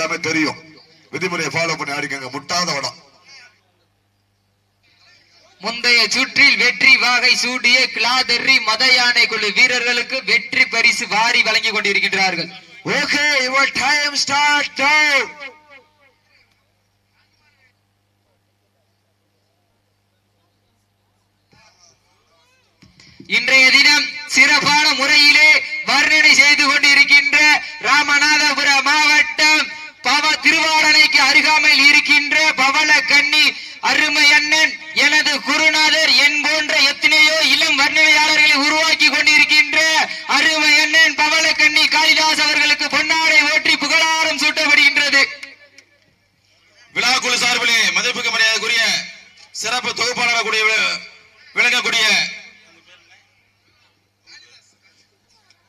எல்லாமே தெரியும். விதிமுறையை ஃபாலோ பண்ணி ஆடிக்கங்க. முட்டாத வடம் முந்தைய சுற்றில் வெற்றி வாகை சூடிய கிளாதெர்ரி மத யானை குழு வீரர்களுக்கு வெற்றி பரிசு வாரி வழங்கிக் கொண்டிருக்கின்றார்கள். Your time start now. இன்றைய தினம் சிறப்பான முறையிலே வர்ணனை செய்து கொண்டிருக்கின்ற ராமநாதபுரம் மாவட்டம் திருவாரணைக்கு அருகாமையில் இருக்கின்ற பவள கன்னி அருமை அண்ணன் எனது குருநாதர் என் போன்ற எத்தனையோ இளம் வர்ணனையாளர்களை உருவாக்கி கொண்டிருக்கின்ற அருமை அண்ணன் பவள கண்ணி காளிதாஸ் அவர்களுக்கு பொன்னாடை ஓற்றி புகழாரம் சூட்டப்படுகின்றது. விழா குழு சார்பிலே மதிப்புக்கு மரியாதைக்குரிய சிறப்பு தொகுப்பாளராக கூடிய விளங்கக்கூடிய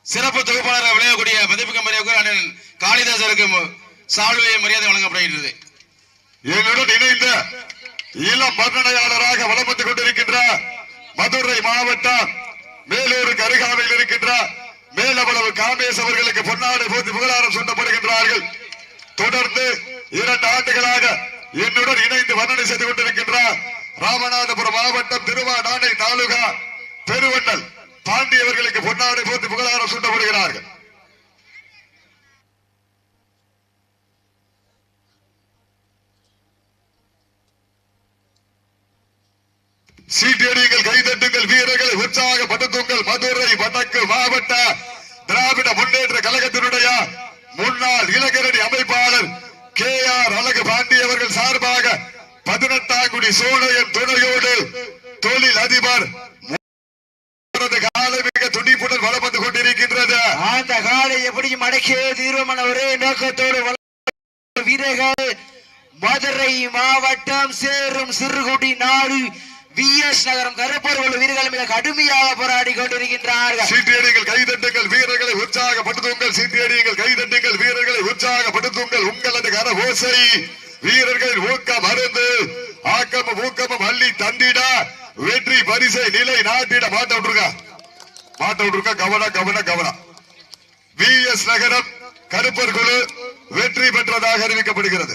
சிறப்பு தொகுப்பாளராக விளையக்கூடிய மதிப்புக்கு மரியாதை அண்ணன் காளிதாசருக்கு சால்வை மரியாதை வழங்கப்படுகின்றது என்னுடன் இணைந்த இளம் வர்ணனையாளராக வலம் கொண்டிருக்கின்ற மதுரை மாவட்டம் மேலூருக்கு அருகாமையில் இருக்கின்ற மேலவளவு காமேஸ் அவர்களுக்கு பொன்னாடை போத்தி புகழாரம் சூட்டப்படுகின்றார்கள். தொடர்ந்து இரண்டு ஆண்டுகளாக என்னுடன் இணைந்து வர்ணனை செய்து கொண்டிருக்கின்றார் ராமநாதபுரம் மாவட்டம் திருவாடானை தாலுகா பெருவண்ணல் பாண்டியவர்களுக்கு பொன்னாடை போத்தி புகழாரம் சூட்டப்படுகிறார்கள். சீட்டியடிகள் கைதட்டுங்கள் வீரர்களை உற்சாகப்படுத்துங்கள். மதுரை வடக்கு மாவட்ட திராவிட முன்னேற்ற கழகத்தினுடைய முன்னாள் இளைஞரணி அமைப்பாளர் கே ஆர் அழகு பாண்டி அவர்கள் சார்பாக பதினெட்டாம் குடி சோழையன் துணையோடு தொழில் அதிபர் மிக துடிப்புடன் வலம் வந்து கொண்டிருக்கின்றது. அந்த காலை எப்படி அடக்கிய தீர்வமான ஒரே நோக்கத்தோடு வீரர்கள் மதுரை மாவட்டம் சேரும் சிறுகுடி நாடு வி எஸ் நகரம் கருப்பொருள் வீரர்கள் மிக கடுமையாக போராடி கொண்டிருக்கின்றார்கள். சீட்டியடிகள் கைதட்டுங்கள் வீரர்களை உற்சாகப்படுத்துங்கள் சீட்டியடிகள் கைதட்டுங்கள் வீரர்களை உற்சாகப்படுத்துங்கள் உங்களது கர ஓசை. வீரர்கள் ஊக்கம் அருந்து ஆக்கமும் ஊக்கமும் அள்ளி தந்திட வெற்றி பரிசை நிலை நாட்டிட மாட்ட விட்டுருக்கா மாட்ட விட்டுருக்க கவன கவன கவனம் வி எஸ் நகரம் கருப்பர் குழு வெற்றி பெற்றதாக அறிவிக்கப்படுகிறது.